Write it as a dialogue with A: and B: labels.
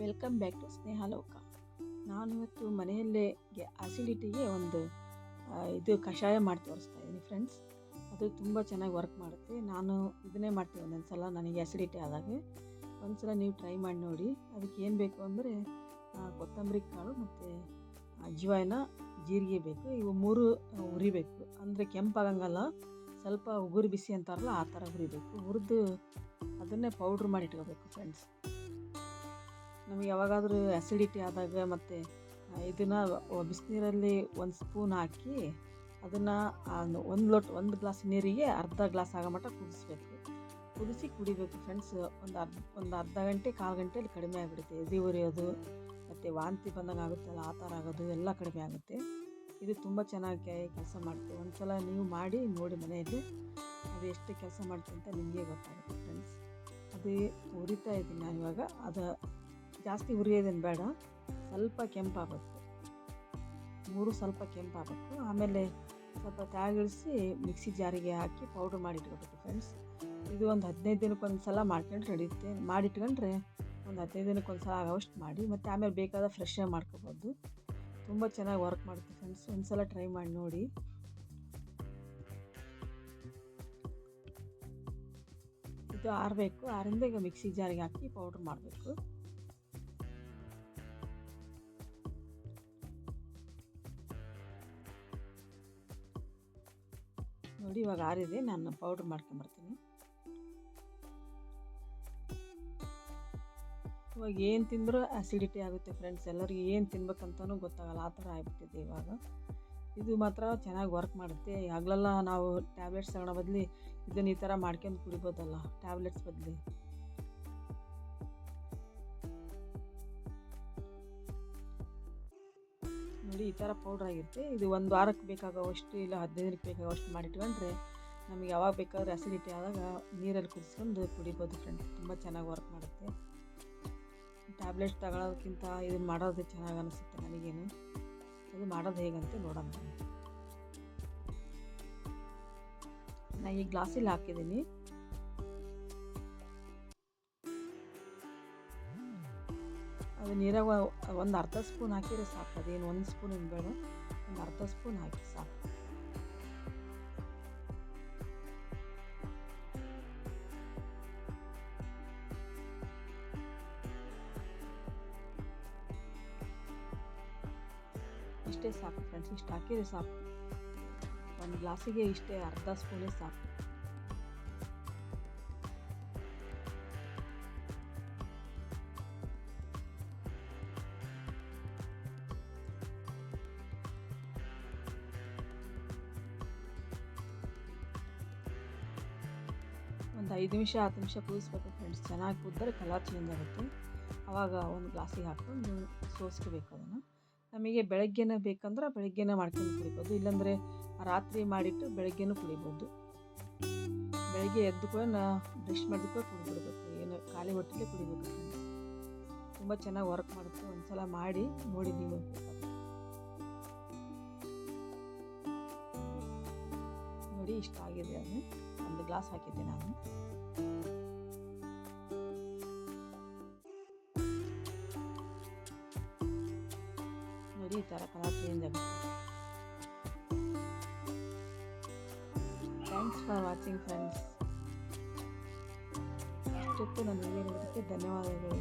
A: Welcome back to Snehaloka ನಾನು ಇವತ್ತು ಮನೆಯಲ್ಲೇ ಆಸಿಡಿಟಿಗೆ ಒಂದು ಇದು ಕಷಾಯ ಮಾಡಿ ತೋರಿಸ್ತಾ ಇದ್ದೀನಿ ಫ್ರೆಂಡ್ಸ್ ಅದು ತುಂಬ ಚೆನ್ನಾಗಿ ವರ್ಕ್ ಮಾಡುತ್ತೆ. ನಾನು ಇದನ್ನೇ ಮಾಡ್ತೀನಿ ಒಂದೊಂದು ಸಲ ನನಗೆ ಆಸಿಡಿಟಿ ಆದಾಗ. ಒಂದು ಸಲ ನೀವು ಟ್ರೈ ಮಾಡಿ ನೋಡಿ. ಅದಕ್ಕೆ ಏನು ಬೇಕು ಅಂದರೆ ಕೊತ್ತಂಬರಿ ಕಾಳು ಮತ್ತು ಅಜ್ವಾಯಿನ ಜೀರಿಗೆ ಬೇಕು. ಇವು ಮೂರು ಹುರಿಬೇಕು ಅಂದರೆ ಕೆಂಪಾಗಂಗಲ್ಲ, ಸ್ವಲ್ಪ ಉಗುರು ಬಿಸಿ ಅಂತಾರಲ್ಲ, ಆ ಥರ ಹುರಿಬೇಕು ಹುರಿದು ಅದನ್ನೇ ಪೌಡ್ರ್ ಮಾಡಿ ಇಟ್ಕೋಬೇಕು ಫ್ರೆಂಡ್ಸ್ ನಮಗೆ ಯಾವಾಗಾದರೂ ಆ್ಯಸಿಡಿಟಿ ಆದಾಗ ಮತ್ತು ಇದನ್ನು ಬಿಸಿನೀರಲ್ಲಿ ಒಂದು ಸ್ಪೂನ್ ಹಾಕಿ ಅದನ್ನು ಒಂದು ಲೋಟ, ಒಂದು ಗ್ಲಾಸ್ ನೀರಿಗೆ ಅರ್ಧ ಗ್ಲಾಸ್ ಆಗೋ ಮಟ್ಟ ಕುದಿಸ್ಬೇಕು. ಕುದಿಸಿ ಕುಡಿಬೇಕು ಫ್ರೆಂಡ್ಸ್ ಒಂದು ಅರ್ಧ ಒಂದು ಅರ್ಧ ಗಂಟೆ, ಕಾಲು ಗಂಟೆಯಲ್ಲಿ ಕಡಿಮೆ ಆಗಿಬಿಡುತ್ತೆ. ಎದೆ ಉರಿಯೋದು, ಮತ್ತು ವಾಂತಿ ಬಂದಂಗೆ ಆಗುತ್ತಲ್ಲ, ಆ ಥರ ಆಗೋದು ಎಲ್ಲ ಕಡಿಮೆ ಆಗುತ್ತೆ. ಇದು ತುಂಬ ಚೆನ್ನಾಗಿ ಕೆಲಸ ಮಾಡ್ತೀವಿ ಒಂದು ಸಲ ನೀವು ಮಾಡಿ ನೋಡಿ ಮನೆಯಲ್ಲಿ. ಅದು ಎಷ್ಟು ಕೆಲಸ ಮಾಡುತ್ತೆ ಅಂತ ನಿಮಗೆ ಗೊತ್ತಾಗುತ್ತೆ ಫ್ರೆಂಡ್ಸ್ ಅದೇ ಉರಿತಾ ಇದ್ದೀನಿ ನಾನು ಇವಾಗ. ಅದು ಜಾಸ್ತಿ ಉರಿಯೋದೇನು ಬೇಡ. ಸ್ವಲ್ಪ ಕೆಂಪಾಗಬೇಕು ಮೂರು ಸ್ವಲ್ಪ ಕೆಂಪಾಗಬೇಕು ಆಮೇಲೆ ಸ್ವಲ್ಪ ತಾಗಿಳಿಸಿ ಮಿಕ್ಸಿ ಜಾರಿಗೆ ಹಾಕಿ ಪೌಡ್ರ್ ಮಾಡಿ ಇಟ್ಕೋಬೇಕು ಫ್ರೆಂಡ್ಸ್ ಇದು ಒಂದು ಹದಿನೈದು ದಿನಕ್ಕೆ ಒಂದು ಸಲ ಮಾಡ್ಕೊಂಡು ಮಾಡಿ ಮಾಡಿಟ್ಕೊಂಡ್ರೆ ಒಂದು ಹದಿನೈದು ದಿನಕ್ಕೆ ಒಂದು ಸಲ ಆಗೋಷ್ಟು ಮಾಡಿ, ಮತ್ತು ಆಮೇಲೆ ಬೇಕಾದ ಫ್ರೆಶ್ ಮಾಡ್ಕೋಬೋದು. ತುಂಬ ಚೆನ್ನಾಗಿ ವರ್ಕ್ ಮಾಡುತ್ತೆ ಫ್ರೆಂಡ್ಸ್ ಒಂದು ಸಲ ಟ್ರೈ ಮಾಡಿ ನೋಡಿ. ಇದು ಆರಬೇಕು. ಆರಿಂದ ಈಗ ಮಿಕ್ಸಿ ಜಾರಿಗೆ ಹಾಕಿ ಪೌಡ್ರ್ ಮಾಡಬೇಕು. ನೋಡಿ, ಇವಾಗ ಆರಿದೆ ನಾನು ಪೌಡ್ರ್ ಮಾಡ್ಕೊಂಬರ್ತೀನಿ ಇವಾಗ ಏನು ತಿಂದರೂ ಆ್ಯಸಿಡಿಟಿ ಆಗುತ್ತೆ ಫ್ರೆಂಡ್ಸ್ ಎಲ್ಲರಿಗೂ ಏನು ತಿನ್ಬೇಕಂತನೂ ಗೊತ್ತಾಗಲ್ಲ, ಆ ಥರ ಆಗಿಬಿಟ್ಟಿದೆ ಇವಾಗ. ಇದು ಮಾತ್ರ ಚೆನ್ನಾಗಿ ವರ್ಕ್ ಮಾಡುತ್ತೆ. ಆಗಲೆಲ್ಲ ನಾವು ಟ್ಯಾಬ್ಲೆಟ್ಸ್ ತಗೊಳ್ಳೋ ಬದಲಿ, ಇದನ್ನು ಈ ಥರ ಮಾಡ್ಕೊಂಡು ಕುಡಿಬೋದಲ್ಲ ಟ್ಯಾಬ್ಲೆಟ್ಸ್ ಬದಲಿ. ಈ ಥರ ಪೌಡ್ರ್ ಆಗಿರುತ್ತೆ. ಇದು ಒಂದು ವಾರಕ್ಕೆ ಬೇಕಾಗೋವಷ್ಟು ಇಲ್ಲ ಹದಿನೈದು ದಿನಕ್ಕೆ ಬೇಕಾಗೋವಷ್ಟು ಮಾಡಿಟ್ಕೊಂಡ್ರೆ ನಮಗೆ ಯಾವಾಗ ಬೇಕಾದ್ರೆ ಅಸಿಡಿಟಿ ಆದಾಗ ನೀರಲ್ಲಿ ಕುದಿಸ್ಕೊಂಡು ಕುಡಿಬೋದು ಫ್ರೆಂಡ್ಸ್ ತುಂಬ ಚೆನ್ನಾಗಿ ವರ್ಕ್ ಮಾಡುತ್ತೆ. ಟ್ಯಾಬ್ಲೆಟ್ಸ್ ತಗೊಳ್ಳೋದಕ್ಕಿಂತ ಇದು ಮಾಡೋದು ಚೆನ್ನಾಗಿ ಅನಿಸುತ್ತೆ ನನಗೇನು. ಇದು ಮಾಡೋದು ಹೇಗಂತ ನೋಡೋಣ. ನಾನು ಈ ಗ್ಲಾಸಲ್ಲಿ ಹಾಕಿದ್ದೀನಿ. ಅದು ನೀರಾಗ ಒಂದು ಅರ್ಧ ಸ್ಪೂನ್ ಹಾಕಿದ್ರೆ ಸಾಕು. ಅದೇನು ಒಂದು ಸ್ಪೂನ್ ಏನು ಬೇಡ. ಒಂದು ಅರ್ಧ ಸ್ಪೂನ್ ಹಾಕಿ ಸಾಕು. ಇಷ್ಟೇ ಸಾಕು ಫ್ರೆಂಡ್ಸ್ ಇಷ್ಟು ಹಾಕಿದ್ರೆ ಸಾಕು. ಒಂದು ಗ್ಲಾಸಿಗೆ ಇಷ್ಟೇ ಅರ್ಧ ಸ್ಪೂನೇ ಸಾಕು. ಒಂದು ಐದು ನಿಮಿಷ, ಹತ್ತು ನಿಮಿಷ ಕುದಿಸ್ಬೇಕು ಫ್ರೆಂಡ್ಸ್ ಚೆನ್ನಾಗಿ ಕುದ್ದರೆ ಕಲರ್ ಚೇಂಜ್ ಆಗುತ್ತೆ ಆವಾಗ ಒಂದು ಗ್ಲಾಸಿಗೆ ಹಾಕ್ಕೊಂಡು ಸೋಸ್ಕೋಬೇಕು ಅದನ್ನು. ನಮಗೆ ಬೆಳಗ್ಗೆನೇ ಬೇಕಂದ್ರೆ ಬೆಳಗ್ಗೆನೇ ಮಾಡ್ಕೊಂಡು ಕುಡಿಬೋದು. ಇಲ್ಲಾಂದರೆ ರಾತ್ರಿ ಮಾಡಿಟ್ಟು ಬೆಳಗ್ಗೆನೂ ಕುಡಿಬೋದು. ಬೆಳಗ್ಗೆ ಎದ್ದು ಕೂಡ ನಾ ಬ್ರಷ್ ಮಾಡಿದ ಕೂಡ ಕುಡಿಬಿಡ್ಬೇಕು ಏನು ಖಾಲಿ ಹೊಟ್ಟೆಲೇ ಕುಡಿಬೇಕು ಫ್ರೆಂಡ್ಸ್ ತುಂಬ ಚೆನ್ನಾಗಿ ವರ್ಕ್ ಮಾಡುತ್ತೆ. ಒಂದು ಸಲ ಮಾಡಿ ನೋಡಿ ನೀವು. ನೋಡಿ ಇಷ್ಟ ಆಗಿದೆ ಅದು. ಒಂದು ಗ್ಲಾಸ್ ಹಾಕಿದ್ದೆ ನಾನು. ನೋಡಿ ಈ ಥರ ಕಲರ್ ಚೇಂಜ್ ಆಗುತ್ತೆ. ಥ್ಯಾಂಕ್ಸ್ ಫಾರ್ ವಾಚಿಂಗ್ ಫ್ರೆಂಡ್ಸ್ ಅಷ್ಟೊತ್ತು ನನ್ನ ಧನ್ಯವಾದಗಳು.